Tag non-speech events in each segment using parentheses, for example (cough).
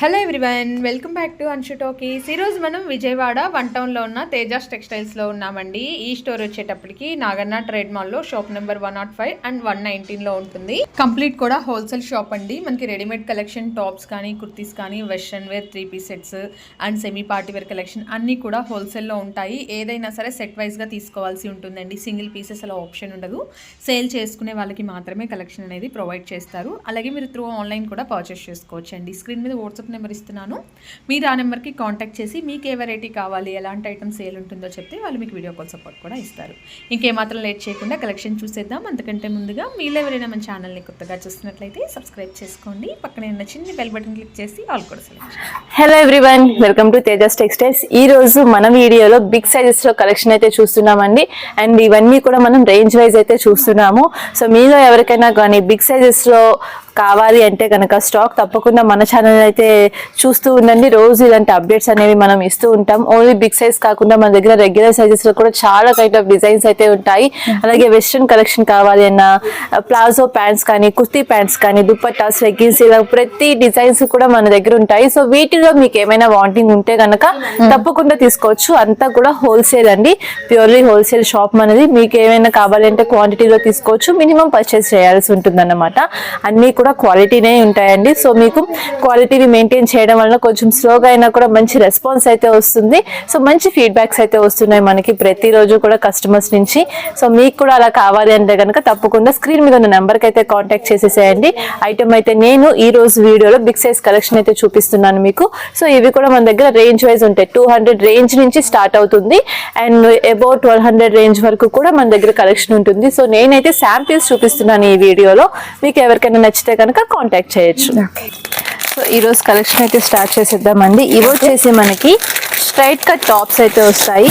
Hello everyone welcome back to Anshu talkies ఈరోజు మనం Vijayawada one టౌన్లో ఉన్న తేజాస్ టెక్స్టైల్స్లో ఉన్నామండి. ఈ స్టోర్ వచ్చేటప్పటికి నాగన్న ట్రేడ్ మాల్లో shop number one not five and one నైన్టీన్లో ఉంటుంది. కంప్లీట్ కూడా హోల్సేల్ షాప్ అండి. మనకి రెడీమేడ్ కలెక్షన్ టాప్స్ కానీ కుర్తీస్ కానీ western wear three piece sets and semi party wear collection అన్నీ కూడా హోల్సేల్లో ఉంటాయి. ఏదైనా సరే సెట్ వైజ్గా తీసుకోవాల్సి ఉంటుందండి. సింగిల్ పీసెస్ అలా ఆప్షన్ ఉండదు. సేల్ చేసుకునే వాళ్ళకి మాత్రమే కలెక్షన్ అనేది ప్రొవైడ్ చేస్తారు. అలాగే మీరు త్రూ ఆన్లైన్ కూడా పర్చేస్ చేసుకోవచ్చు అండి స్క్రీన్ మీద వాట్సాప్ నెంబర్ ఇస్తున్నాను. మీరు ఆ నెంబర్కి కాంటాక్ట్ చేసి మీకు ఏ వెరైటీ కావాలి ఎలాంటి ఐటమ్ సేల్ ఉంటుందో చెప్తే వాళ్ళు మీకు వీడియో కాల్ సపోర్ట్ కూడా ఇస్తారు. ఇంకేమాత్రం లేట్ చేయకుండా కలెక్షన్ చూసేద్దాం. అంతకంటే ముందుగా మీరు ఎవరైనా మన ఛానల్ని కొత్తగా చూస్తున్నట్లయితే సబ్స్క్రైబ్ చేసుకోండి. పక్కనే ఉన్న చిన్న బెల్ బటన్ క్లిక్ చేసి ఆల్ కూడా select hello everyone welcome to Tejas textiles ఈ రోజు మన వీడియోలో బిగ్ సైజెస్లో కలెక్షన్ అయితే చూస్తున్నామండి. అండ్ ఇవన్నీ కూడా మనం రేంజ్ వైజ్ అయితే చూస్తున్నాము. సో మీలో ఎవరికైనా కానీ బిగ్ సైజెస్లో కావాలి అంటే కనుక స్టాక్ తప్పకుండా మన ఛానల్ అయితే చూస్తూ ఉండండి. రోజు ఇలాంటి అప్డేట్స్ అనేవి మనం ఇస్తూ ఉంటాం. ఓన్లీ బిగ్ సైజ్ కాకుండా మన దగ్గర రెగ్యులర్ సైజెస్లో కూడా చాలా కైండ్ ఆఫ్ డిజైన్స్ అయితే ఉంటాయి. అలాగే వెస్ట్రన్ కలెక్షన్ కావాలి అన్న ప్లాజో ప్యాంట్స్ కానీ కుర్తీ ప్యాంట్స్ కానీ దుప్పట్టాస్ లెగ్గిన్స్ ఇలా ప్రతి డిజైన్స్ కూడా మన దగ్గర ఉంటాయి. సో వీటిలో మీకు ఏమైనా వాంటింగ్ ఉంటే గనక తప్పకుండా తీసుకోవచ్చు. అంతా కూడా హోల్సేల్ అండి. ప్యూర్లీ హోల్సేల్ షాప్ మనది. మీకు ఏమైనా కావాలంటే క్వాంటిటీలో తీసుకోవచ్చు. మినిమం పర్చేస్ చేయాల్సి ఉంటుంది అన్నమాట అన్ని కూడా క్వాలిటీనే ఉంటాయండి. సో మీకు క్వాలిటీని మెయింటైన్ చేయడం వలన కొంచెం స్లోగా అయినా కూడా మంచి రెస్పాన్స్ అయితే వస్తుంది. సో మంచి ఫీడ్బ్యాక్స్ అయితే వస్తున్నాయి మనకి ప్రతిరోజు కూడా కస్టమర్స్ నుంచి. సో మీకు కూడా అలా కావాలి అంటే కనుక తప్పకుండా స్క్రీన్ మీద ఉన్న నెంబర్కి అయితే కాంటాక్ట్ చేసేసేయండి. ఐటమ్ అయితే నేను ఈ రోజు వీడియోలో బిగ్ సైజ్ కలెక్షన్ అయితే చూపిస్తున్నాను మీకు. సో ఇవి కూడా మన దగ్గర రేంజ్ వైజ్ ఉంటాయి. టూ హండ్రెడ్ రేంజ్ నుంచి స్టార్ట్ అవుతుంది. And about twelve hundred range వరకు కూడా మన దగ్గర కలెక్షన్ ఉంటుంది. సో నేనైతే శాంపిల్స్ చూపిస్తున్నాను ఈ వీడియోలో. మీకు ఎవరికైనా నచ్చితే కనుక కాంటాక్ట్ చేయొచ్చు. సో ఈ రోజు కలెక్షన్ అయితే స్టార్ట్ చేసేద్దామండి. ఇవి వచ్చేసి మనకి స్ట్రైట్ కట్ టాప్స్ అయితే వస్తాయి.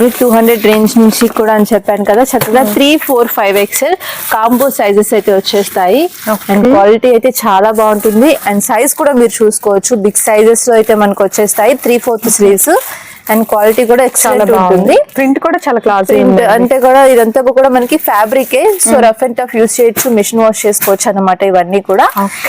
మీకు టూ హండ్రెడ్ రేంజ్ నుంచి కూడా అని చెప్పాను కదా చక్కగా three four five XL combo sizes అయితే వచ్చేస్తాయి. అండ్ క్వాలిటీ అయితే చాలా బాగుంటుంది. అండ్ సైజ్ కూడా మీరు చూసుకోవచ్చు. బిగ్ సైజెస్లో అయితే మనకు వచ్చేస్తాయి. Three fourth sleeves and quality కూడా ఎక్సలెంట్ ఉంటుంది. ప్రింట్ కూడా చాలా క్లాసీ ప్రింట్ అంటే కూడా ఇదంతా కూడా మనకి fabric so rough and tough use చేయొచ్చు మిషన్ వాష్ చేసుకోవచ్చు అన్నమాట ఇవన్నీ కూడా.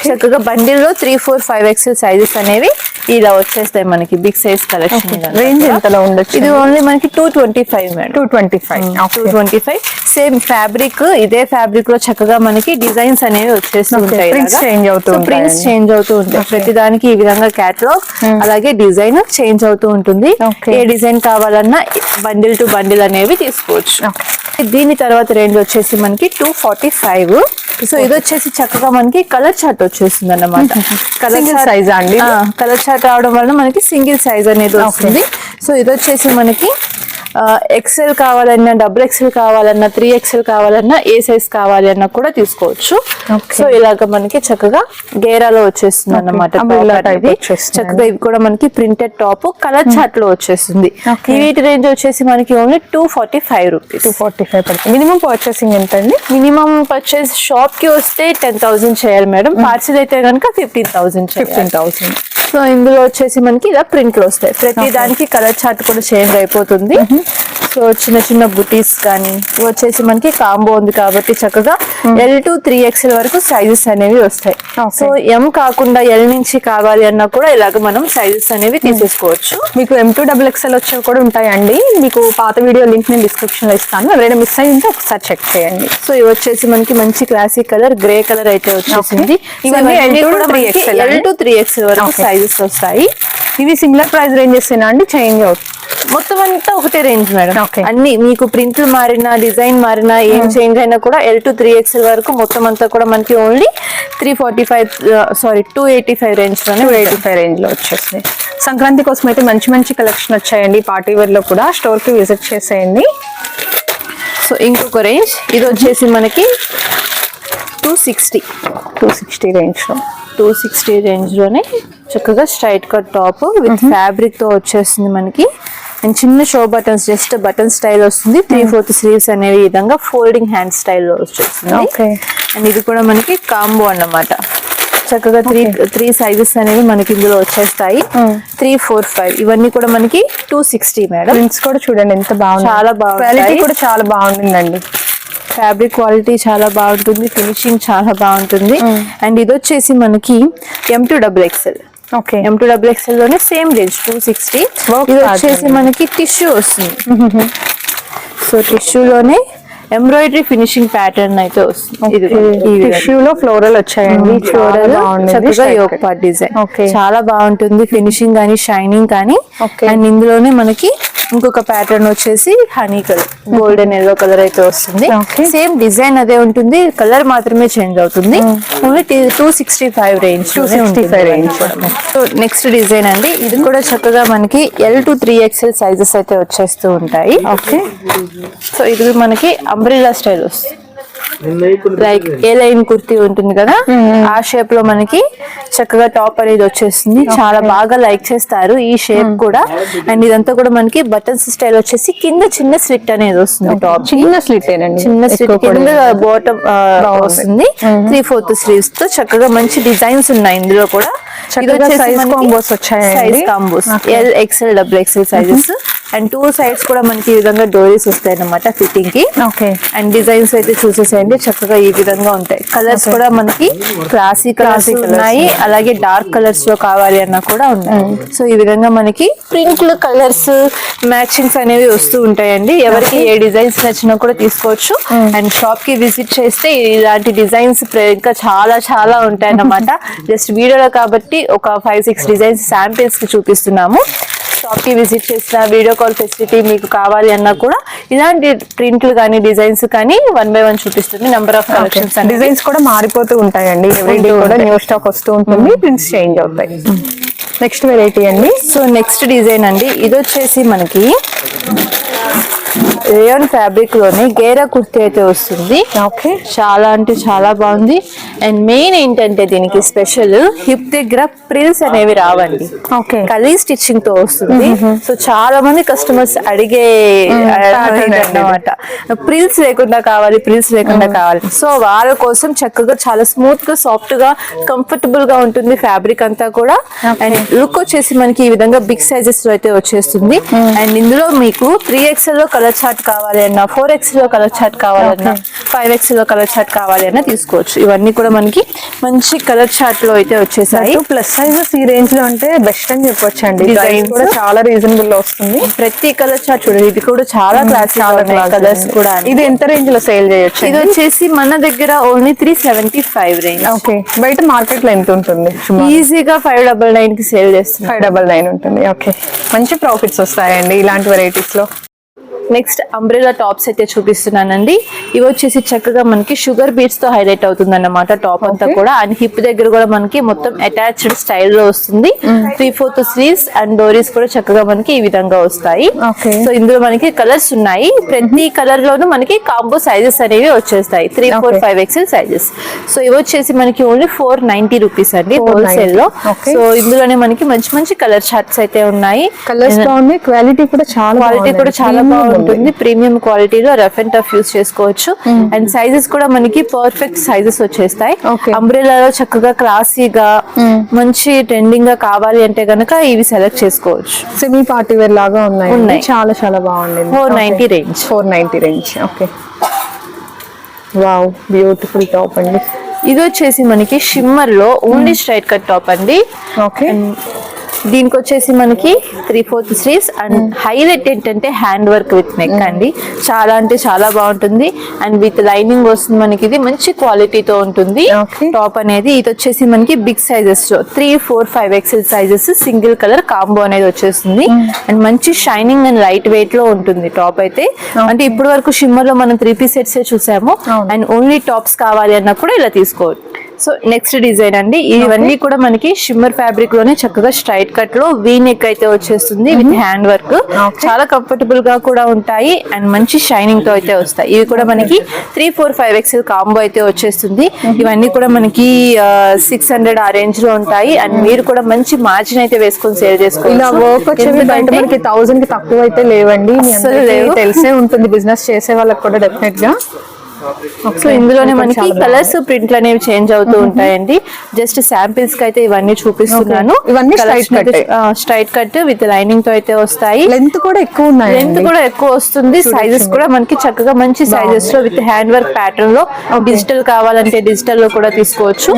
చక్కగా బండిల్లో three four five XL sizes అనేవి ఇలా వచ్చేస్తాయి మనకి బిగ్ సైజ్ కలెక్షన్ రేంజ్ ఎంతలో ఉండొచ్చు ఇది ఓన్లీ మనకి two twenty five madam two twenty five two twenty five same fabric ఇదే ఫ్యాబ్రిక్లో చక్కగా మనకి డిజైన్స్ అనేవి వచ్చేస్తూ ఉంటాయి prints change అవుతూ ప్రింట్స్. చేంజ్ అవుతూ ఉంటాయి. ప్రతి దానికి ఈ విధంగా క్యాటలాగ్ అలాగే డిజైన్ చేంజ్ అవుతూ ఉంటుంది. ఏ డిజైన్ కావాలన్నా బండిల్ టు బండిల్ అనేవి తీసుకోవచ్చు. దీని తర్వాత రేంజ్ వచ్చేసి మనకి టూ ఫార్టీ ఫైవ్ సో ఇది వచ్చేసి చక్కగా మనకి కలర్ చార్ట్ వచ్చేస్తుంది అన్నమాట (laughs) size ఆ అండి? కలర్ చార్ట్ రావడం వల్ల మనకి సింగిల్ సైజ్ అనేది వస్తుంది. సో ఇది వచ్చేసి మనకి ఎక్సెల్ కావాలన్నా డబుల్ ఎక్సెల్ కావాలన్నా త్రీ ఎక్సెల్ కావాలన్నా ఏ సైజ్ కావాలి అన్నా కూడా తీసుకోవచ్చు. సో ఇలాగ మనకి చక్కగా గేరాలో వచ్చేస్తుంది. వచ్చేస్తుంది. చక్కగా ఇది కూడా మనకి ప్రింటెడ్ టాప్ కలర్ చార్ట్లో వచ్చేస్తుంది. వీటి రేంజ్ వచ్చేసి మనకి only two forty five rupees two forty five పడుతుంది. మినిమం పర్చేసింగ్ ఎంత అండి మినిమం పర్చేస్ షాప్కి వస్తే టెన్ థౌసండ్ చేయాలి మేడం. పార్సిల్ అయితే కనుక fifteen thousand fifteen thousand so ఇందులో వచ్చేసి మనకి ఇలా ప్రింట్లు వస్తాయి. ప్రతి దానికి కలర్ చార్ట్ కూడా చేంజ్ అయిపోతుంది. సో చిన్న చిన్న బుటీస్ కానీ వచ్చేసి మనకి కాంబో ఉంది కాబట్టి చక్కగా ఎల్ టు త్రీ ఎక్స్ఎల్ వరకు సైజెస్ అనేవి వస్తాయి. సో ఎం కాకుండా ఎల్ నుంచి కావాలి అన్నా కూడా ఇలాగ మనం సైజెస్ అనేవి తీసేసుకోవచ్చు. మీకు ఎం టూ డబుల్ ఎక్స్ఎల్ వచ్చేవి కూడా ఉంటాయండి. మీకు పాత వీడియో లింక్ నేను డిస్క్రిప్షన్లో ఇస్తాను. ఎవరైనా మిస్ అయ్యి ఉంటే ఒకసారి చెక్ చేయండి. సో ఇవి వచ్చేసి మనకి మంచి క్లాసిక్ కలర్ గ్రే కలర్ అయితే వచ్చేసింది. ఇవన్నీ L to 3XL L? To three XL వరకు Okay. సైజెస్ వస్తాయి. ఇవి సిమిలర్ ప్రైస్ రేంజెస్ అండి? చేంజ్ అవుతుంది మొత్తం అంతా ఒకటే రేంజ్ మేడం. అన్ని మీకు ప్రింట్లు మారినా డిజైన్ మారినా ఏం చేంజ్ అయినా కూడా ఎల్ టు త్రీ ఎక్స్ఎల్ వరకు మొత్తం అంతా కూడా మనకి only three forty five sorry two eighty five రేంజ్లోనే two eighty five రేంజ్లో వచ్చేసింది సంక్రాంతి కోసం అయితే మంచి మంచి కలెక్షన్ వచ్చాయండి. పార్టీ వేర్లో కూడా స్టోర్కి విజిట్ చేసేయండి. సో ఇంకొక రేంజ్ ఇది వచ్చేసి మనకి టూ సిక్స్టీ టూ సిక్స్టీ రేంజ్లో టూ సిక్స్టీ రేంజ్లోనే చక్కగా స్ట్రైట్ కట్ టాప్ విత్ ఫ్యాబ్రిక్తో వచ్చేస్తుంది మనకి. అండ్ చిన్న show buttons just button style వస్తుంది. త్రీ ఫోర్త్ స్లీవ్స్ అనేవి ఈ విధంగా ఫోల్డింగ్ హ్యాండ్ స్టైల్లో వచ్చేస్తుంది. అండ్ ఇది కూడా మనకి కాంబో అన్నమాట. చక్కగా త్రీ త్రీ సైజెస్ అనేవి మనకి ఇందులో వచ్చేస్తాయి. త్రీ ఫోర్ ఫైవ్ ఇవన్నీ కూడా మనకి టూ సిక్స్టీ మేడం ప్రింట్స్ కూడా చూడండి ఎంత బాగుంది చాలా బాగుంటాయి. క్వాలిటీ కూడా చాలా బాగుంటుందండి. ఫ్యాబ్రిక్ క్వాలిటీ చాలా బాగుంటుంది ఫినిషింగ్ చాలా బాగుంటుంది. అండ్ ఇది వచ్చేసి మనకి M two double XL okay. M two double ఎక్స్ఎల్లోనే same range two sixty ఇది. వచ్చేసి మనకి టిష్యూ వస్తుంది. సో టిష్యూలోనే ఎంబ్రాయిడరీ ఫినిషింగ్ ప్యాటర్న్ అయితే వస్తుంది. ఇది ఈ విధంగా. టిష్యూ లో ఫ్లోరల్ వచ్చాయండి. ఫ్లోరల్. చక్కగా యోగ్. Part design. చాలా బాగుంటుంది. ఫినిషింగ్ కానీ షైనింగ్ కానీ. అండ్ ఇందులోనే మనకి ఇంకొక ప్యాటర్న్ వచ్చేసి honey colour golden yellow colour అయితే వస్తుంది. సేమ్ డిజైన్ అదే ఉంటుంది. కలర్ మాత్రమే చేంజ్ అవుతుంది. Only two sixty five range 265 range. So next design అండి. ఇది కూడా చక్కగా మనకి L to three XL sizes అయితే వచ్చేస్తూ ఉంటాయి. ఓకే సో ఇది మనకి అంబ్రిల్లా స్టైల్ వస్తుంది. లైక్ ఏ లైన్ కుర్తీ ఉంటుంది కదా ఆ షేప్లో మనకి చక్కగా టాప్ అనేది వచ్చేస్తుంది. చాలా బాగా లైక్ చేస్తారు ఈ షేప్ కూడా. అండ్ ఇదంతా కూడా మనకి బటన్స్ స్టైల్ వచ్చేసి కింద చిన్న స్లిట్ అనేది వస్తుంది. టాప్ చిన్న స్లిట్ చిన్న స్లిట్ కింద బాటమ్ వస్తుంది. త్రీ ఫోర్త్ స్లీవ్స్తో చక్కగా మంచి డిజైన్స్ ఉన్నాయి ఇందులో కూడా. చక్కగా size combos వచ్చాయండి. Size combos. L XL double XL sizes and two sides కూడా మనకి ఈ విధంగా డోరీస్ వస్తాయి అన్నమాట ఫిట్టింగ్కి. ఓకే. అండ్ డిజైన్స్ అయితే చూసేసేయండి చక్కగా ఈ విధంగా ఉంటాయి. కలర్స్ కూడా మనకి క్లాసీ కలర్స్ Classy colours ఉన్నాయి అలాగే డార్క్ కలర్స్లో కావాలి అన్నా కూడా ఉన్నాయి. సో ఈ విధంగా మనకి ప్రింట్లు కలర్స్ మ్యాచింగ్స్ అనేవి వస్తూ ఉంటాయండి. ఎవరికి ఏ డిజైన్స్ నచ్చినా కూడా తీసుకోవచ్చు. అండ్ షాప్కి విజిట్ చేస్తే ఇలాంటి డిజైన్స్ ఇంకా చాలా చాలా ఉంటాయి అన్నమాట జస్ట్ (laughs) వీడియోలో కాబట్టి ఒక ఫైవ్ సిక్స్ డిజైన్స్ శాంపిల్స్కి చూపిస్తున్నాము. షాప్కి విజిట్ చేసిన వీడియో కాల్ ఫెసిలిటీ మీకు కావాలి అన్నా కూడా ఇలాంటి ప్రింట్లు కానీ డిజైన్స్ కానీ వన్ బై వన్ చూపిస్తుంది నెంబర్ ఆఫ్ కలెక్షన్స్ డిజైన్స్ కూడా మారిపోతూ ఉంటాయండి. ఎవ్రీడే కూడా న్యూ స్టాక్ వస్తూ ఉంటుంది ప్రింట్స్ చేంజ్ అవుతాయి. నెక్స్ట్ వెరైటీ అండి. సో నెక్స్ట్ డిజైన్ అండి. ఇది వచ్చేసి మనకి రేయన్ ఫ్యాబ్రిక్లోనే గేరా కుర్తీ అయితే వస్తుంది. ఓకే చాలా అంటే చాలా బాగుంది. అండ్ మెయిన్ ఏంటంటే దీనికి స్పెషల్ హిప్ దగ్గర ప్రిల్స్ అనేవి రావండి. ఓకే కలీ స్టిచ్చింగ్తో వస్తుంది. సో చాలా మంది కస్టమర్స్ అడిగే pattern అనమాట ప్రిల్స్ లేకుండా కావాలి ప్రిల్స్ లేకుండా కావాలి. సో వాళ్ళ కోసం చక్కగా చాలా స్మూత్గా సాఫ్ట్గా కంఫర్టబుల్గా ఉంటుంది ఫ్యాబ్రిక్ అంతా కూడా. అండ్ లుక్ వచ్చేసి మనకి ఈ విధంగా బిగ్ సైజెస్లో అయితే వచ్చేస్తుంది. అండ్ ఇందులో మీకు త్రీ ఎక్స్ఎల్లో కలర్ చార్ట్ కావాలి అన్నా ఫోర్ ఎక్స్ఎల్లో కలర్ చార్ట్ కావాలన్నా ఫైవ్ ఎక్స్ఎల్లో కలర్ చార్ట్ కావాలి అన్నా తీసుకోవచ్చు. ఇవన్నీ కూడా మనకి మంచి కలర్ చార్ట్లో అయితే వచ్చేసాయి. ప్లస్ సైజెస్ ఈ రేంజ్లో అంటే బెస్ట్ అని చెప్పొచ్చు అండి. కూడా చాలా రీజనబుల్లో వస్తుంది. ప్రతి కలర్ చార్ట్ చూడండి ఇది కూడా చాలా క్లాస్ చాలా కలర్స్ కూడా. ఇది ఎంత రేంజ్లో సేల్ చేయొచ్చు ఇది వచ్చేసి మన దగ్గర only three seventy five range okay బయట మార్కెట్లో ఎంత ఉంటుంది? ఈజీగా ఫైవ్ డబల్ నైన్కి సేల్ చేస్తున్నాం ఫైవ్ డబల్ నైన్ ఉంటుంది. ఓకే మంచి ప్రాఫిట్స్ వస్తాయండి ఇలాంటి వెరైటీస్లో. నెక్స్ట్ అంబ్రెలా టాప్స్ అయితే చూపిస్తున్నానండి. ఇవి వచ్చేసి చక్కగా మనకి షుగర్ బీట్స్తో హైలైట్ అవుతుంది అన్నమాట టాప్ అంతా. కూడా. అండ్ హిప్ దగ్గర కూడా మనకి మొత్తం అటాచ్డ్ స్టైల్లో వస్తుంది. త్రీ ఫోర్త్ స్లీవ్స్ అండ్ డోరీస్ కూడా చక్కగా మనకి ఈ విధంగా వస్తాయి. సో ఇందులో మనకి కలర్స్ ఉన్నాయి. ప్రతి కలర్ లోను మనకి కాంబో సైజెస్ అనేవి వచ్చేస్తాయి. Three four. Five XL sizes. So ఇవి వచ్చేసి మనకి ఓన్లీ ఫోర్ నైన్టీ రూపీస్ అండి 490. హోల్సేల్లో. సో ఇందులోనే మనకి మంచి మంచి కలర్ చార్ట్స్ అయితే ఉన్నాయి. కలర్స్ బాగుంది క్వాలిటీ కూడా చాలా క్వాలిటీ కూడా చాలా Premium బాగుంటుంది ప్రీమియం క్వాలిటీలో రఫ్ అండ్ టఫ్ యూస్ చేసుకోవచ్చు. అండ్ సైజెస్ కూడా మనకి పర్ఫెక్ట్ సైజెస్ వచ్చేస్తాయి. అంబ్రెలాలో చక్కగా క్లాసీగా మంచి ట్రెండింగ్గా కావాలి అంటే గనక ఇవి సెలెక్ట్ చేసుకోవచ్చు. సెమీ పార్టీ వేర్ లాగా ఉన్నాయి ఉన్నాయి. చాలా చాలా బాగుంది. 490 range. Four ninety range okay wow beautiful top అండి. ఇది వచ్చేసి మనకి షిమ్మర్లో ఓన్లీ స్ట్రైట్ కట్ టాప్ అండి. ఓకే దీనికి వచ్చేసి మనకి three fourth sleeves and highlight ఏంటంటే హ్యాండ్ వర్క్ విత్ నెక్ అండి. చాలా అంటే చాలా బాగుంటుంది. అండ్ విత్ లైనింగ్ వస్తుంది మనకి ఇది మంచి క్వాలిటీతో ఉంటుంది. టాప్ అనేది ఇది వచ్చేసి మనకి big సైజెస్లో three four five XL sizes single colour combo అనేది వచ్చేస్తుంది. అండ్ మంచి షైనింగ్ అండ్ లైట్ వెయిట్లో ఉంటుంది టాప్ అయితే. అంటే ఇప్పటి వరకు షిమ్మర్లో మనం త్రీ పీస్ సెట్స్ చూసాము. అండ్ ఓన్లీ టాప్స్ కావాలి అన్నా కూడా ఇలా తీసుకోవచ్చు. సో నెక్స్ట్ డిజైన్ అండి. ఇవన్నీ కూడా మనకి షిమ్మర్ ఫ్యాబ్రిక్లోనే చక్కగా స్ట్రైట్ కట్లో వీ నెక్ అయితే వచ్చేస్తుంది విత్ హ్యాండ్ వర్క్. చాలా కంఫర్టబుల్గా కూడా ఉంటాయి అండ్ మంచి షైనింగ్తో అయితే వస్తాయి. ఇవి కూడా మనకి three four five XL combo అయితే వచ్చేస్తుంది. ఇవన్నీ కూడా మనకి సిక్స్ హండ్రెడ్ ఆ రేంజ్లో ఉంటాయి అండ్ మీరు కూడా మంచి మార్జిన్ అయితే వేసుకొని సేల్ ఇలా చేసుకోవచ్చు వర్క్ వచ్చేవి బయట ఎందుకంటే మనకి థౌసండ్కి తక్కువ అయితే లేవండి. తెలిసే ఉంటుంది. బిజినెస్ చేసే వాళ్ళకి కూడా డెఫినెట్గా. సో ఇందులోనే మనకి కలర్స్ ప్రింట్లు అనేవి చేంజ్ అవుతూ ఉంటాయండి. జస్ట్ శాంపిల్స్కి అయితే ఇవన్నీ చూపిస్తున్నాను. ఇవన్నీ. స్ట్రైట్ కట్ విత్ లైనింగ్తో అయితే వస్తాయి. లెంత్ కూడా ఎక్కువ ఉన్నాయి లెంత్ కూడా ఎక్కువ వస్తుంది. సైజెస్ కూడా మనకి చక్కగా మంచి సైజెస్లో విత్ హ్యాండ్ వర్క్ ప్యాటర్న్లో డిజిటల్ కావాలంటే డిజిటల్లో కూడా తీసుకోవచ్చు.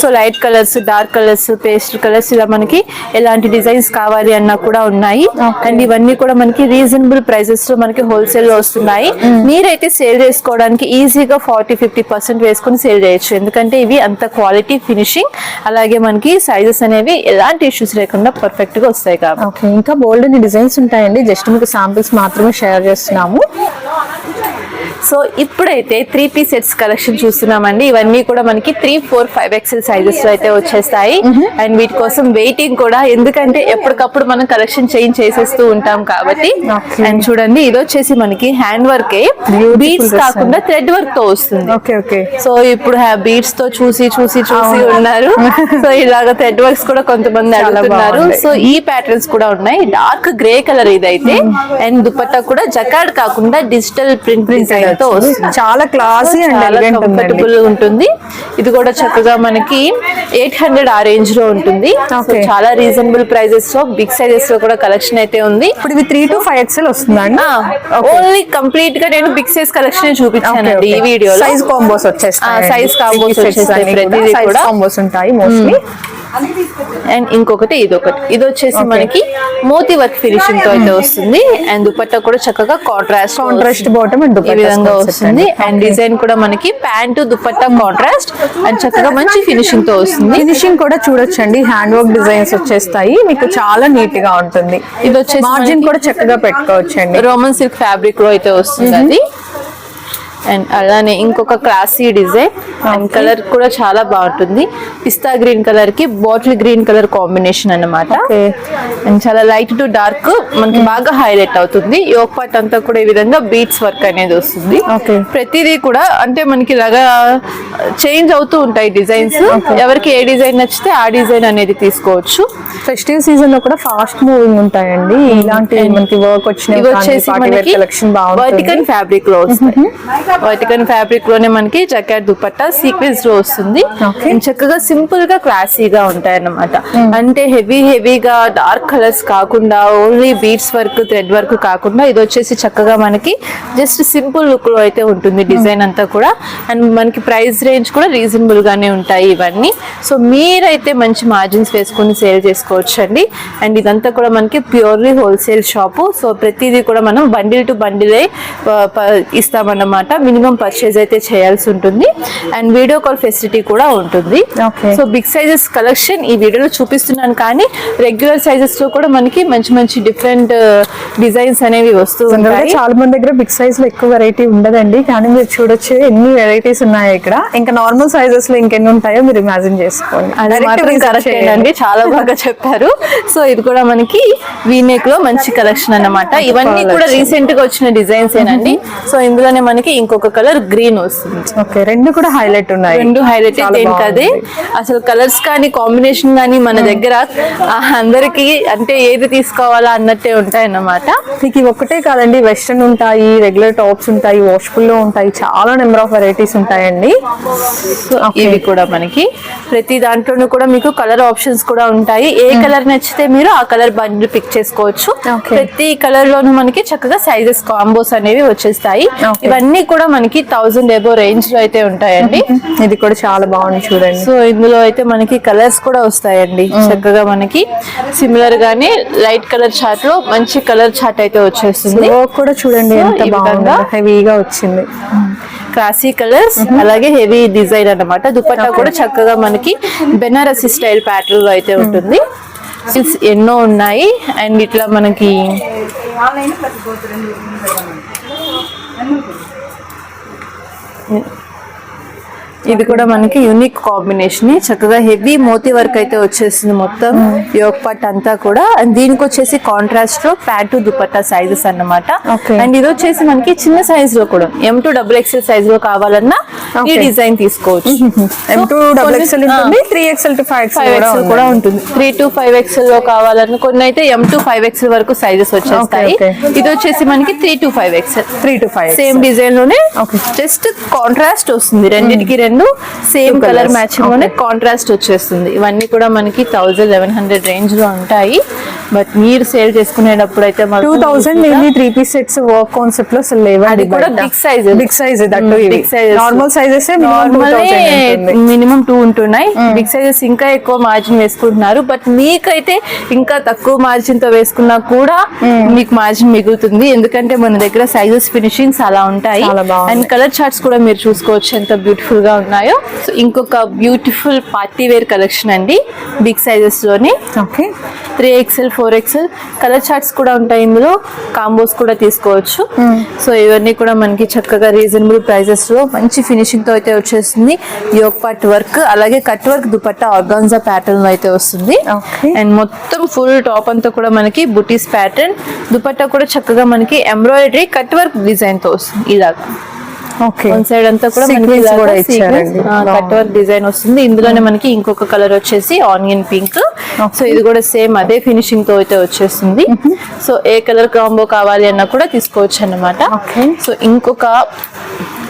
So light colours dark colours pastel colours ఇలా మనకి ఎలాంటి డిజైన్స్ కావాలి అన్నా కూడా ఉన్నాయి. అండ్ ఇవన్నీ కూడా మనకి రీజనబుల్ ప్రైసెస్లో మనకి హోల్సేల్లో వస్తున్నాయి. మీరైతే సేల్ చేసుకోవడానికి ఈజీగా ఫార్టీ ఫిఫ్టీ పర్సెంట్ వేసుకుని సేల్ చేయొచ్చు. ఎందుకంటే ఇవి అంత క్వాలిటీ ఫినిషింగ్ అలాగే మనకి సైజెస్ అనేవి ఎలాంటి ఇష్యూస్ లేకుండా పర్ఫెక్ట్గా వస్తాయి కాబట్టి. ఓకే ఇంకా బోల్డ్ డిజైన్స్ ఉంటాయండి. జస్ట్ మీకు శాంపిల్స్ మాత్రమే షేర్ చేస్తున్నాము. సో ఇప్పుడైతే త్రీ పీస్ సెట్స్ కలెక్షన్ చూస్తున్నామండి. ఇవన్నీ కూడా మనకి త్రీ ఫోర్ ఫైవ్ ఎక్స్ఎల్ సైజెస్లో అయితే వచ్చేస్తాయి. అండ్ వీటి కోసం వెయిటింగ్ కూడా ఎందుకంటే ఎప్పటికప్పుడు మనం కలెక్షన్ చేంజ్ చేసేస్తూ ఉంటాం కాబట్టి. అండ్ చూడండి ఇది వచ్చేసి మనకి హ్యాండ్ వర్క్ బీట్స్ dress కాకుండా థ్రెడ్ వర్క్తో వస్తుంది. సో ఇప్పుడు బీట్స్తో చూసి చూసి చూసి ఉన్నారు. సో ఇలాగ థ్రెడ్ వర్క్స్ కూడా కొంతమంది అడుగుతున్నారు. సో ఈ ప్యాటర్న్స్ కూడా ఉన్నాయి. డార్క్ గ్రే కలర్ ఇదైతే. అండ్ దుపట్టా కూడా జకాడ్ కాకుండా డిజిటల్ ప్రింట్ డిజైన్ తో వస్తుంది చాలా క్లాసీ అండ్ కంఫర్టబుల్ ఉంటుంది. ఇది కూడా చక్కగా మనకి ఎయిట్ హండ్రెడ్ ఆ రేంజ్లో ఉంటుంది. చాలా రీజనబుల్ ప్రైజెస్లో బిగ్ సైజెస్లో కూడా కలెక్షన్ అయితే ఉంది. ఇప్పుడు ఇవి త్రీ టు ఫైవ్ ఎక్స్ఎల్ వస్తుందండి ఓన్లీ కంప్లీట్గా నేను బిగ్ సైజ్ కలెక్షన్ చూపించానండి ఈ వీడియోలో సైజ్ కాంబోస్ వచ్చేస్తాయి size combos వచ్చేస్తాయి ప్రతిదీ సైజ్ కూడా. కాంబోస్ ఉంటాయి మోస్ట్లీ అండ్ ఇంకొకటి ఇది ఒకటి ఇది వచ్చేసి మనకి మోతి వర్క్ ఫినిషింగ్తో అయితే వస్తుంది. అండ్ దుపట్టా కూడా చక్కగా కాంట్రాస్ట్ కాంట్రాస్ట్ బాటమ్ అండ్ ఈ విధంగా వస్తుంది. అండ్. డిజైన్ కూడా మనకి ప్యాంటు దుపట్టా కాంట్రాస్ట్ అండ్ చక్కగా మంచి ఫినిషింగ్తో వస్తుంది. ఫినిషింగ్ కూడా చూడొచ్చండి. హ్యాండ్ వర్క్ డిజైన్స్ వచ్చేస్తాయి. మీకు చాలా నీట్గా ఉంటుంది. ఇది వచ్చేసి మార్జిన్ కూడా చక్కగా పెట్టుకోవచ్చండి. రోమన్ సిల్క్ ఫ్యాబ్రిక్లో అయితే వస్తుంది అది. అండ్ అలానే ఇంకొక క్లాసీ డిజైన్. అండ్ కలర్ కూడా చాలా బాగుంటుంది. పిస్తా గ్రీన్ కలర్కి బాటిల్ గ్రీన్ కలర్ కాంబినేషన్ అన్నమాట. Okay. అండ్ చాలా లైట్ టు డార్క్ మనకి బాగా హైలైట్ అవుతుంది. యోక్ పార్ట్ అంతా కూడా ఈ విధంగా బీట్స్ వర్క్ అనేది వస్తుంది. ప్రతిదీ కూడా అంటే మనకి ఇలాగా చేంజ్ అవుతూ ఉంటాయి డిజైన్స్. ఎవరికి ఏ డిజైన్ నచ్చితే ఆ డిజైన్ అనేది తీసుకోవచ్చు. ఫెస్టివ్ సీజన్లో కూడా ఫాస్ట్ మూవింగ్ ఉంటాయండి. ఇలాంటి మనకి వర్క్ వచ్చిన వచ్చేసి మనకి వర్టికన్ ఫ్యాబ్రిక్లో వస్తాయి. వర్టికన్ ఫ్యాబ్రిక్లోనే మనకి జకాట్ దుపట్టా సీక్వెన్స్లో వస్తుంది. చక్కగా సింపుల్గా క్లాసీగా ఉంటాయి అన్నమాట అంటే హెవీ హెవీగా డార్క్ కలర్స్ కాకుండా only beads work thread work కాకుండా ఇది వచ్చేసి చక్కగా మనకి జస్ట్ సింపుల్ లుక్లో అయితే ఉంటుంది డిజైన్ అంతా కూడా. అండ్ మనకి ప్రైస్ రేంజ్ కూడా రీజనబుల్ గానే ఉంటాయి ఇవన్నీ. సో మీరైతే మంచి మార్జిన్స్ వేసుకొని సేల్ చేసుకోవచ్చు అండి అండ్ ఇదంతా కూడా మనకి ప్యూర్లీ హోల్సేల్ షాపు. సో ప్రతిదీ కూడా మనం బండిల్ టు బండిలే ఇస్తామన్నమాట. మినిమం పర్చేజ్ అయితే చేయాల్సి ఉంటుంది. అండ్ వీడియో కాల్ ఫెసిలిటీ కూడా ఉంటుంది. సో బిగ్ సైజెస్ కలెక్షన్ ఈ వీడియోలో చూపిస్తున్నాను కానీ రెగ్యులర్ సైజెస్లో కూడా మనకి మంచి మంచి డిఫరెంట్ డిజైన్స్ అనేవి వస్తూ జనరల్గా ఉంటాయి. చాలా మంది దగ్గర బిగ్ సైజ్లో ఎక్కువ వెరైటీ ఉండదండి. కానీ మీరు చూడొచ్చు ఎన్ని వెరైటీస్ ఉన్నాయి ఇక్కడ. ఇంకా నార్మల్ సైజెస్లో ఇంకెన్ని ఉంటాయో మీరు ఇమాజిన్ చేసుకోండి. అండి. చాలా బాగా చెప్పారు. సో ఇది కూడా మనకి వీనెక్లో మంచి కలెక్షన్ అన్నమాట. ఇవన్నీ కూడా రీసెంట్గా వచ్చిన డిజైన్స్ ఏనండి. సో ఇందులోనే మనకి ఇంకొక కలర్ గ్రీన్ వస్తుంది. ఓకే రెండు కూడా హైలైట్ ఉన్నాయి. రెండు హైలైట్ దేనికి అదే. అసలు కలర్స్ కానీ కాంబినేషన్ కానీ మన దగ్గర ఆ, అందరికి అంటే ఏది తీసుకోవాలా అన్నట్టే ఉంటాయి అన్నమాట మీకు ఇవి ఒక్కటే కాదండి వెస్ట్రన్ ఉంటాయి రెగ్యులర్ టాప్స్ ఉంటాయి వాషబుల్లో ఉంటాయి చాలా నెంబర్ ఆఫ్ వెరైటీస్ ఉంటాయండి. ఇవి కూడా మనకి. ప్రతి దాంట్లోనూ కూడా మీకు కలర్ ఆప్షన్స్ కూడా ఉంటాయి. ఏ కలర్ నచ్చితే మీరు ఆ కలర్ బండిల్ పిక్ చేసుకోవచ్చు. ప్రతి కలర్ లోను మనకి చక్కగా సైజెస్ కాంబోస్ అనేవి వచ్చేస్తాయి. ఇవన్నీ కూడా మనకి థౌసండ్ ఎబో రేంజ్లో అయితే ఉంటాయండి. ఇది కూడా చాలా బాగుంది చూడండి. సో ఇందులో అయితే మనకి కలర్స్ కూడా వస్తాయండి. చక్కగా మనకి సిమిలర్ గానే లైట్ కలర్ చార్ట్లో మంచి కలర్ చార్ట్ అయితే వచ్చేస్తుంది కూడా చూడండి ఎంత బాగుందో హెవీగా వచ్చింది. క్లాసీ కలర్స్ అలాగే హెవీ డిజైన్ అన్నమాట. దుపట్టా కూడా చక్కగా మనకి బెనారసి స్టైల్ ప్యాటర్న్లో అయితే ఉంటుంది. ఎన్నో ఉన్నాయి. అండ్ ఇట్లా మనకి Yeah. ఇది కూడా మనకి యూనిక్ కాంబినేషన్ చక్కగా హెవీ మోతీ వర్క్ అయితే వచ్చేసింది మొత్తం. యోగ్ పట్ అంతా కూడా. అండ్ దీనికి వచ్చేసి కాంట్రాస్ట్లో ప్యాంటు దుపట్టా సైజెస్ అన్నమాట. అండ్ ఇది వచ్చేసి మనకి చిన్న సైజ్లో కూడా. ఎం టూ డబుల్ ఎక్స్ఎల్ సైజ్లో కావాలన్నా ఈ. డిజైన్ తీసుకోవచ్చు. M to double XL. ఉంటుంది three XL to five five XL కూడా ఉంటుంది. త్రీ టు ఫైవ్ ఎక్స్ఎల్లో కావాలని కొన్ని అయితే ఎం టు ఫైవ్ ఎక్స్ఎల్ వరకు సైజెస్ వచ్చేస్తాయి. ఇది వచ్చేసి మనకి three to five XL three to five same డిజైన్లోనే. Just contrast వస్తుంది. రెండింటికి రెండు సేమ్ Two కలర్. మ్యాచింగ్లోనే కాంట్రాస్ట్ వచ్చేస్తుంది. ఇవన్నీ కూడా మనకి థౌజండ్ లెవెన్ హండ్రెడ్ రేంజ్లో ఉంటాయి. బట్ మీరు సేల్ చేసుకునేటప్పుడు అయితే two thousand three piece sets work కాన్సెప్ట్లో అసలు అది కూడా big size. Big size big sizes normal sizes minimum two ఉంటున్నాయి. బిగ్ సైజెస్ ఇంకా ఎక్కువ మార్జిన్ వేసుకుంటున్నారు. బట్ మీకైతే ఇంకా తక్కువ మార్జిన్తో వేసుకున్నా కూడా మీకు మార్జిన్ మిగులుతుంది. ఎందుకంటే మన దగ్గర సైజెస్ ఫినిషింగ్స్ అలా ఉంటాయి. అండ్ కలర్ చార్ట్స్ కూడా మీరు చూసుకోవచ్చు. ఎంత బ్యూటిఫుల్గా ఉన్నాయో. సో ఇంకొక బ్యూటిఫుల్ పార్టీ వేర్ కలెక్షన్ అండి. Big సైజెస్లోనే. Okay three XL four XL colour charts కూడా ఉంటాయి ఇందులో. కాంబోస్ కూడా తీసుకోవచ్చు. సో ఇవన్నీ కూడా మనకి చక్కగా రీజనబుల్ ప్రైజెస్లో మంచి ఫినిషింగ్తో అయితే వచ్చేస్తుంది. యోగ్ పార్ట్ వర్క్ అలాగే cut work dupatta organza pattern అయితే వస్తుంది. అండ్ మొత్తం ఫుల్ టాప్ అంతా కూడా మనకి బుటీస్ ప్యాటర్న్ దుపట్టా కూడా చక్కగా మనకి ఎంబ్రాయిడరీ కట్ వర్క్ డిజైన్తో వస్తుంది. ఇలాగా. వన్ సైడ్ అంతా కూడా. కట్ వర్క్ డిజైన్ వస్తుంది. ఇందులోనే మనకి ఇంకొక కలర్ వచ్చేసి ఆనియన్ పింక్ సో ఇది కూడా సేమ్ అదే ఫినిషింగ్తో అయితే వచ్చేస్తుంది సో ఏ కలర్ కాంబో కావాలి అన్నా కూడా తీసుకోవచ్చు అన్నమాట. Okay. సో ఇంకొక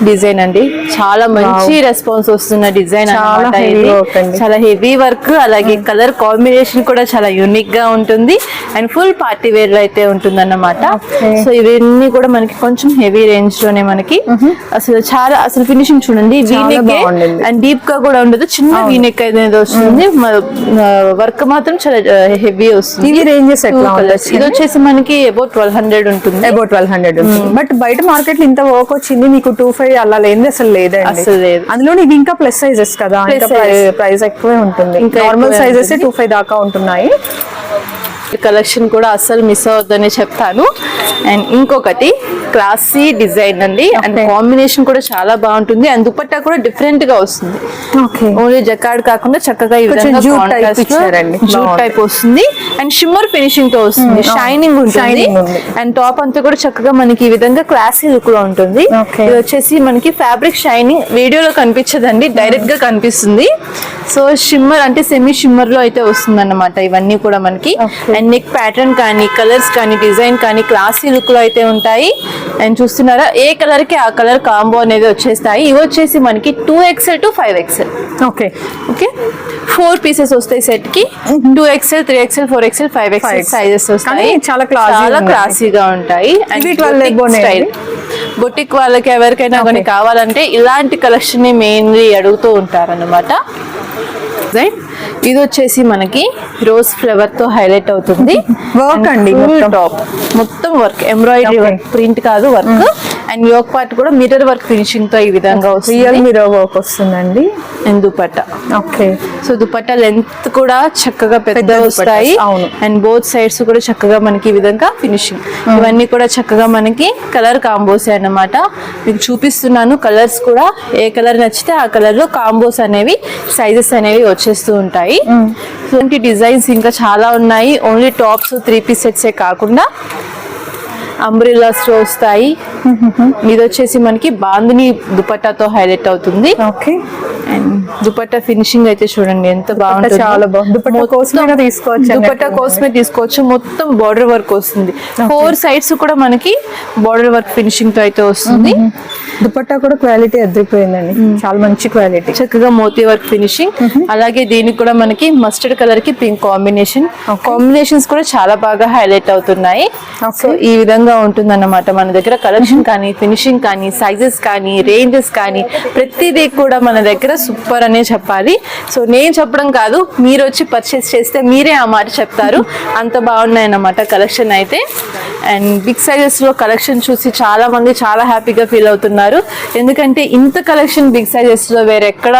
డిజైన్ అండి. చాలా మంచి రెస్పాన్స్ వస్తున్న డిజైన్ చాలా హెవీ వర్క్ అలాగే కలర్ కాంబినేషన్ కూడా చాలా యూనిక్గా ఉంటుంది. అండ్ ఫుల్ పార్టీ వేర్లో అయితే ఉంటుంది అన్నమాట. సో ఇవన్నీ కూడా మనకి కొంచెం హెవీ రేంజ్లోనే మనకి. అసలు చాలా అసలు ఫినిషింగ్ చూడండి వీనెక్. అండ్ డీప్గా కూడా ఉండదు. చిన్న వీనెక్ అనేది వస్తుంది. వర్క్ మాత్రం చాలా హెవీ వస్తుంది. ఉండొచ్చు? ఇది వచ్చేసి మనకి అబౌట్ ట్వెల్వ్ హండ్రెడ్ ఉంటుంది. అబౌట్ ట్వెల్వ్ హండ్రెడ్ బట్ బయట మార్కెట్లో ఇంత వర్క్ వచ్చింది మీకు టూ ఫైవ్ అలా లేనిది అసలు లేదండి అసలు లేదు. అందులో ఇవి ఇంకా ప్లస్ సైజెస్ కదా ఇంకా. ప్రైస్ ఎక్కువే ఉంటుంది ఇంకా నార్మల్ సైజెస్. టూ ఫైవ్ దాకా ఉంటున్నాయి కలెక్షన్ కూడా అస్సలు మిస్ అవద్దని చెప్తాను అండ్ ఇంకొకటి క్లాసీ డిజైన్ అండి అండ్. కాంబినేషన్ కూడా చాలా బాగుంటుంది అండ్ దుపట్టా కూడా డిఫరెంట్గా వస్తుంది ఓన్లీ జకాడ్ కాకుండా చక్కగా ఈ విధంగా. జూట్. టైప్ వస్తుంది అండ్ షిమ్మర్ ఫినిషింగ్తో వస్తుంది. షైనింగ్ ఉంటుంది Shining ఉంది. అండ్ టాప్ అంతా కూడా చక్కగా మనకి ఈ విధంగా క్లాసీ లుక్లో ఉంటుంది. ఇది వచ్చేసి మనకి ఫ్యాబ్రిక్ షైనింగ్ వీడియోలో కనిపించదండి డైరెక్ట్గా కనిపిస్తుంది సో షిమ్మర్ అంటే సెమీ షిమ్మర్లో అయితే వస్తుంది అన్నమాట ఇవన్నీ కూడా మనకి. అండ్ నెక్ ప్యాటర్న్ కానీ కలర్స్ కానీ డిజైన్ కానీ క్లాసీ లుక్లో అయితే ఉంటాయి. అండ్ చూస్తున్నారా ఏ కలర్కి ఆ కలర్ కాంబో అనేది వచ్చేస్తాయి. ఇవి వచ్చేసి మనకి two XL to five XL. Okay. Okay? Four pieces వస్తాయి సెట్కి two XL three XL four XL five XL. Sizes వస్తాయి. చాలా. క్లాసీగా ఉంటాయి. ఇవి 12 above నే స్టైల్ బొటిక్ వాళ్ళకి ఎవరికైనా Okay. కానీ కావాలంటే ఇలాంటి కలెక్షన్ని మెయిన్లీ అడుగుతూ ఉంటారు అనమాట ఇది వచ్చేసి మనకి రోజ్ ఫ్లవర్తో హైలైట్ అవుతుంది. Work అండి. టాప్ మొత్తం. Work embroidery. వర్క్ ప్రింట్ కాదు వర్క్ అండ్ యోక్ పార్ట్ కూడా మిర్రర్ వర్క్ ఫినిషింగ్తో ఈ విధంగా రియల్ వస్తుంది. మిరర్ వర్క్ వస్తుందండి. And dupatta okay so dupatta length కూడా చక్కగా పెద్ద వస్తాయి. అవును. అండ్ బోత్ సైడ్స్ కూడా చక్కగా మనకి ఈ విధంగా ఫినిషింగ్ ఇవన్నీ కూడా చక్కగా మనకి కలర్ కాంబోస్ అన్నమాట. మీకు చూపిస్తున్నాను కలర్స్ కూడా. ఏ కలర్ నచ్చితే ఆ కలర్లో కాంబోస్ అనేవి సైజెస్ అనేవి వచ్చేస్తూ ఉంటాయి. ఇలాంటి డిజైన్స్ ఇంకా చాలా ఉన్నాయి. ఓన్లీ టాప్స్ త్రీ పీస్ సెట్సే కాకుండా. అంబ్రిల్లాస్లో వస్తాయి. ఇది వచ్చేసి మనకి బాందిని దుపట్టాతో హైలైట్ అవుతుంది. ఓకే. అండ్ దుపట్టా ఫినిషింగ్ అయితే చూడండి ఎంత బాగుంటుంది. చాలా బాగుంది. తీసుకోవచ్చు దుపట్టా కోసమే తీసుకోవచ్చు. మొత్తం బార్డర్ వర్క్ వస్తుంది. ఫోర్ సైడ్స్ కూడా మనకి బార్డర్ వర్క్ ఫినిషింగ్తో అయితే వస్తుంది. దుపట్టా కూడా క్వాలిటీ అద్దరిపోయిందండి. చాలా మంచి క్వాలిటీ. చక్కగా మోతీ వర్క్ ఫినిషింగ్ అలాగే దీనికి కూడా మనకి మస్టర్డ్ కలర్కి పింక్ కాంబినేషన్ కాంబినేషన్స్ కూడా చాలా బాగా హైలైట్ అవుతున్నాయి. సో ఈ విధంగా ఉంటుంది అన్నమాట మన దగ్గర కలెక్షన్ కానీ ఫినిషింగ్ కానీ సైజెస్ కానీ రేంజెస్ కానీ ప్రతిదీ కూడా మన దగ్గర సూపర్ అనే చెప్పాలి. సో నేను చెప్పడం కాదు మీరు వచ్చి పర్చేస్ చేస్తే మీరే ఆ మాట చెప్తారు. అంత బాగున్నాయి అన్నమాట కలెక్షన్ అయితే. అండ్ బిగ్ సైజెస్లో కలెక్షన్ చూసి చాలా మంది చాలా హ్యాపీగా ఫీల్ అవుతున్నారు. ఎందుకంటే ఇంత కలెక్షన్ బిగ్ సైజెస్లో వేరెక్కడ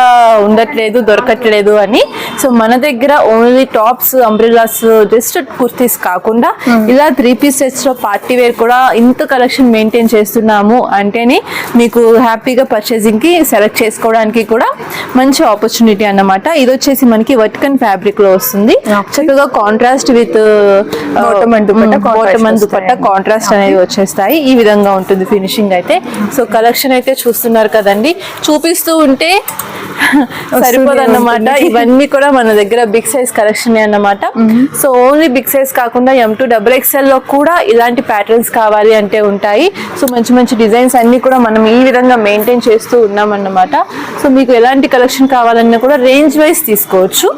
ఉండట్లేదు దొరకట్లేదు అని. సో మన దగ్గర only tops umbrellas just kurtis కాకుండా ఇలా త్రీ పీస్ సెట్స్లో పార్టీ వేర్ కూడా ఇంత కలెక్షన్ మెయింటైన్ చేస్తున్నాము అంటేనే మీకు హ్యాపీగా పర్చేసింగ్కి సెలెక్ట్ చేసుకోవడానికి కూడా మంచి ఆపర్చునిటీ అన్నమాట. ఇది వచ్చేసి మనకి వర్టికన్ ఫ్యాబ్రిక్లో వస్తుంది. చక్కగా కాంట్రాస్ట్ విత్ దుపట్ట వస్తాయండి. కాంట్రాస్ట్ అనేది వచ్చేస్తాయి. ఈ విధంగా ఉంటుంది ఫినిషింగ్ అయితే. సో కలెక్షన్ అయితే చూస్తున్నారు కదండి. చూపిస్తూ ఉంటే (laughs) సరిపోదన్నమాట. ఇవన్నీ కూడా మన దగ్గర బిగ్ సైజ్ కలెక్షన్ అన్నమాట. సో ఓన్లీ బిగ్ సైజ్ కాకుండా ఎం టూ డబుల్ ఎక్స్ఎల్లో కూడా ఇలాంటి ప్యాటర్న్స్ కావాలి అంటే ఉంటాయి. సో మంచి మంచి డిజైన్స్ అన్ని కూడా మనం ఈ విధంగా మెయింటైన్ చేస్తూ ఉన్నాం అన్నమాట సో మీకు ఎలాంటి కలెక్షన్ కావాలన్నా కూడా రేంజ్ వైజ్ తీసుకోవచ్చు.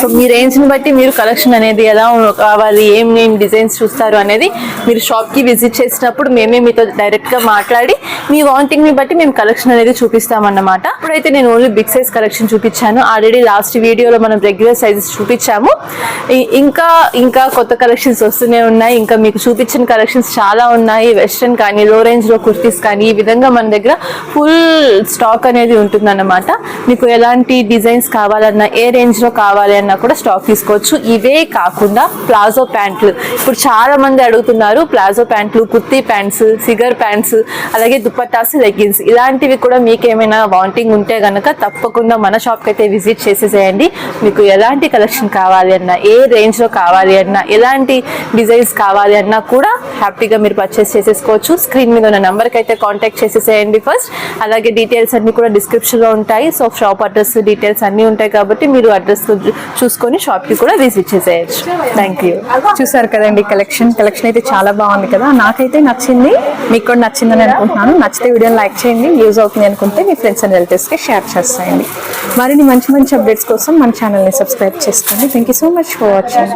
సో మీ రేంజ్ని బట్టి మీరు కలెక్షన్ అనేది ఎలా కావాలి ఏం ఏం డిజైన్స్ చూస్తారు అనేది మీరు షాప్కి విజిట్ చేసినప్పుడు మేమే మీతో డైరెక్ట్గా మాట్లాడి మీ వాంటింగ్ని బట్టి మేము కలెక్షన్ అనేది చూపిస్తామన్నమాట. ఇప్పుడైతే నేను ఓన్లీ బిగ్ సైజ్ కలెక్షన్ చూపించాను. ఆల్రెడీ లాస్ట్ వీడియోలో మనం రెగ్యులర్ సైజెస్ చూపించాము. ఇంకా ఇంకా కొత్త కలెక్షన్స్ వస్తూనే ఉన్నాయి. ఇంకా మీకు చూపించిన కలెక్షన్స్ చాలా ఉన్నాయి. వెస్ట్రన్ కానీ లో రేంజ్లో కుర్తీస్ కానీ ఈ విధంగా మన దగ్గర ఫుల్ స్టాక్ అనేది ఉంటుందన్నమాట. మీకు ఎలాంటి డిజైన్స్ కావాలన్నా ఏ రేంజ్లో కావాలి అన్నా కూడా స్టాక్ తీసుకోవచ్చు. ఇవే కాకుండా ప్లాజో ప్యాంట్లు. ఇప్పుడు చాలా మంది అడుగుతున్నారు ప్లాజో ప్యాంట్లు కుర్తీ ప్యాంట్స్ సిగర్ ప్యాంట్స్ అలాగే దుపట్టాస్ లెగ్గిన్స్ ఇలాంటివి కూడా మీకేమైనా వాంటింగ్ ఉంటే కనుక తప్పకుండా మన షాప్కి అయితే విజిట్ చేసేసేయండి. మీకు ఎలాంటి కలెక్షన్ కావాలి అన్నా ఏ రేంజ్లో కావాలి అన్నా ఎలాంటి డిజైన్స్ కావాలి అన్నా కూడా హ్యాపీగా మీరు పర్చేస్ చేసేసుకోవచ్చు. స్క్రీన్ మీద ఉన్న నెంబర్కి అయితే కాంటాక్ట్ చేసేసేయండి ఫస్ట్ అలాగే డీటెయిల్స్ అన్ని కూడా డిస్క్రిప్షన్లో ఉంటాయి. సో షాప్ అడ్రస్ డీటెయిల్స్ అన్నీ ఉంటాయి కాబట్టి మీరు అడ్రస్ చూసుకొని షాప్కి కూడా విజిట్ చేసేయచ్చు. థ్యాంక్ యూ చూసారు కదండి కలెక్షన్ కలెక్షన్ అయితే చాలా బాగుంది కదా. నాకైతే నచ్చింది. మీకు కూడా నచ్చిందని అనుకుంటున్నాను. నచ్చితే వీడియోని లైక్ చేయండి. యూజ్ అవుతుంది అనుకుంటే మీ ఫ్రెండ్స్ అండ్ రిలేటివ్స్కి షేర్ చేస్తాయండి మరిన్ని మంచి మంచి అప్డేట్స్ కోసం మన ఛానల్ని సబ్స్క్రైబ్ చేసుకోండి. Thank you so much for watching